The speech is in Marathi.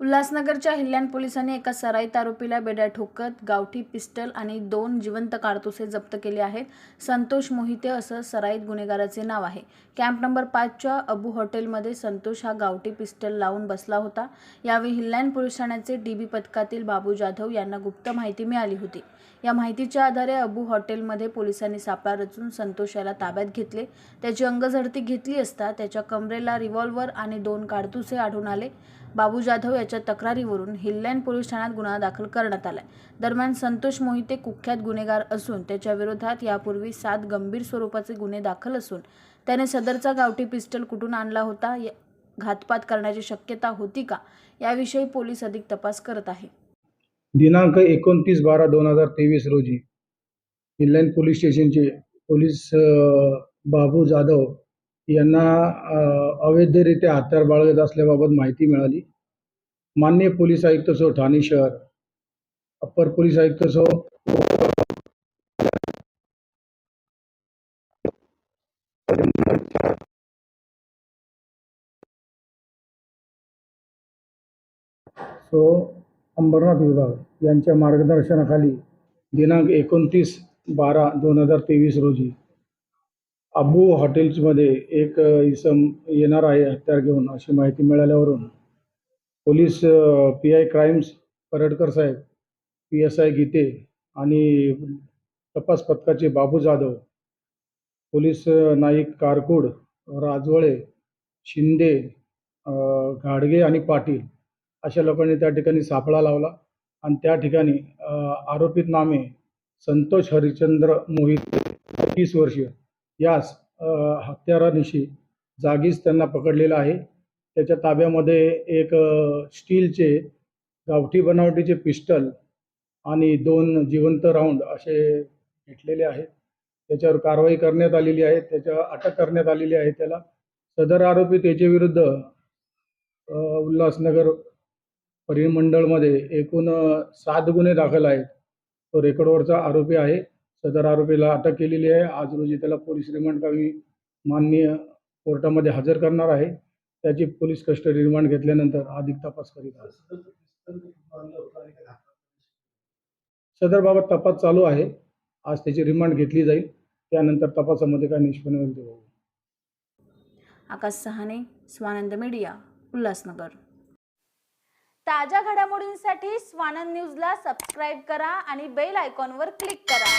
उल्हासनगरच्या हिल्ल्यान पोलिसांनी एका सराईत आरोपीला बेड्या ठोकत गावठी पिस्टल आणि दोन जिवंत काडतुसे जप्त केले आहेत. संतोष मोहिते असं सराईत गुन्हेगाराचे नाव आहे. कॅम्प नंबर पाचच्या अबू हॉटेलमध्ये संतोष हा गावठी पिस्टल लावून बसला होता. यावेळी हिल्ल्यान पोलीस ठाण्याचे डी बी पथकातील बाबू जाधव यांना गुप्त माहिती मिळाली होती. या माहितीच्या आधारे अबू हॉटेलमध्ये पोलिसांनी सापळा रचून संतोष याला ताब्यात घेतले. त्याची अंगझडती घेतली असता त्याच्या कमरेला रिव्हॉल्व्हर आणि दोन काडतुसे आढळून आले. बाबू जाधव याच्या तक्रारीवरून हिल्लँड पोलीस ठाण्यात गुन्हा दाखल करण्यात आलाय. दरम्यान संतोष मोहिते कुख्यात गुन्हेगार असून त्याच्या विरोधात यापूर्वी सात गंभीर स्वरूपाचे गुन्हे दाखल असून त्याने सदरचा गावठी पिस्टल कुठून आणला होता घातपात करण्याची शक्यता होती का? याविषयी पोलीस अधिक तपास करत आहे. दिनांक एकोणतीस बारा दोन हजार तेवीस रोजी हिल्लँड पोलीस स्टेशनचे पोलीस बाबू जाधव यांना अवैधरित्या हत्यार बाळगत असल्याबाबत माहिती मिळाली. मान्य पोलीस आयुक्त सो ठाणे शहर अप्पर पोलीस आयुक्त सो सो अंबरनाथ विभाग यांच्या मार्गदर्शनाखाली दिनांक एकोणतीस बारा दोन हजार तेवीस रोजी अबू हॉटेल्समध्ये एक इसम येणार आहे हत्यार घेऊन अशी माहिती मिळाल्यावरून police P I crimes Paradkar Saheb P S I Gite आणि तपास पथकाचे बाबू जाधव पोलीस नाईक कारकूड राजवळे शिंदे घाडगे आणि पाटील अशा लोकांनी त्या ठिकाणी सापळा लावला आणि त्या ठिकाणी आरोपित नामे संतोष हरिचंद्र मोहित तीस वर्षीय. यास हत्यारानिशी जागीच त्यांना पकडलेलं आहे. त्याच्या ताब्यामध्ये एक स्टीलचे गावठी बनावटीचे पिस्टल आणि दोन जिवंत राऊंड असे भेटलेले आहेत. त्याच्यावर कारवाई करण्यात आलेली आहे. त्याच्यावर अटक करण्यात आलेली आहे त्याला. सदर आरोपी त्याच्याविरुद्ध उल्हासनगर परिमंडळमध्ये एकूण सात गुन्हे दाखल आहेत. तो रेकॉर्डवरचा आरोपी आहे. सदर आरोपीला अटक केलेली आहे. आज रोजी त्याला पोलीस रिमांड कामी माननीय कोर्टामध्ये हजर करणार आहे. त्याची पोलीस कस्टडी रिमांड घेतल्यानंतर अधिक तपास करीत आहे. सदरबाबत तपास चालू आहे. आज त्याची रिमांड घेतली जाईल. त्यानंतर तपासामध्ये काय निष्पन्न होईल ते बघू. आकाश सहाने स्वानंद मीडिया उल्हासनगर. ताज्या घडामोडींसाठी स्वानंद न्यूजला सबस्क्राईब करा आणि बेल आयकॉनवर क्लिक करा.